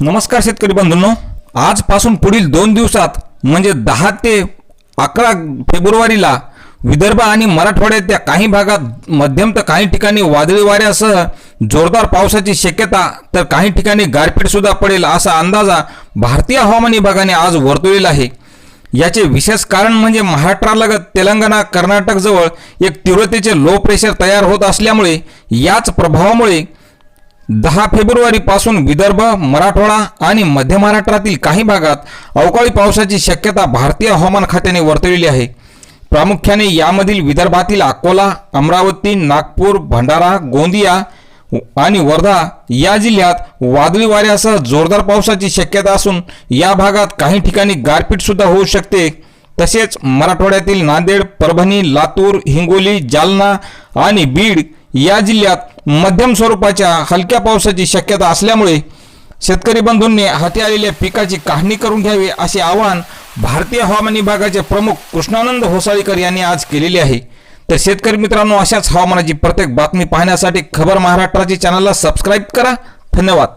नमस्कार शेतकरी बंधूंनो. आजपासून पुढील दोन दिवसात म्हणजे दहा ते अकरा फेब्रुवारीला विदर्भ आणि मराठवाड्याच्या काही भागात मध्यम तर काही ठिकाणी वादळी वाऱ्यासह जोरदार पावसाची शक्यता तर काही ठिकाणी गारपीटसुद्धा पडेल असा अंदाजा भारतीय हवामान विभागाने आज वर्तवलेला आहे. याचे विशेष कारण म्हणजे महाराष्ट्रालगत तेलंगणा कर्नाटकजवळ एक तीव्रतेचे लो प्रेशर तयार होत असल्यामुळे याच प्रभावामुळे दहा फेब्रुवारीपासून विदर्भ मराठवाडा आणि मध्य महाराष्ट्रातील काही भागात अवकाळी पावसाची शक्यता भारतीय हवामान खात्याने वर्तविली आहे. प्रामुख्याने यामधील विदर्भातील अकोला अमरावती नागपूर भंडारा गोंदिया आणि वर्धा या जिल्ह्यात वादळी वाऱ्यासह जोरदार पावसाची शक्यता असून या भागात काही ठिकाणी गारपीटसुद्धा होऊ शकते. तसेच मराठवाड्यातील नांदेड परभणी लातूर हिंगोली जालना आणि बीड या जिल्ह्यात मध्यम स्वरूपाच्या हलक्या पावसाची शक्यता असल्यामुळे शेतकरी बंधूंनी हाती आलेल्या पिकाची काढणी करून घ्यावी असे आवाहन भारतीय हवामान विभागाचे प्रमुख कृष्णानंद होसाळीकर यांनी आज केलेले आहे. तर शेतकरी मित्रांनो अशाच हवामानाची प्रत्येक बातमी पाहण्यासाठी खबर महाराष्ट्राची चॅनलला सबस्क्राईब करा. धन्यवाद.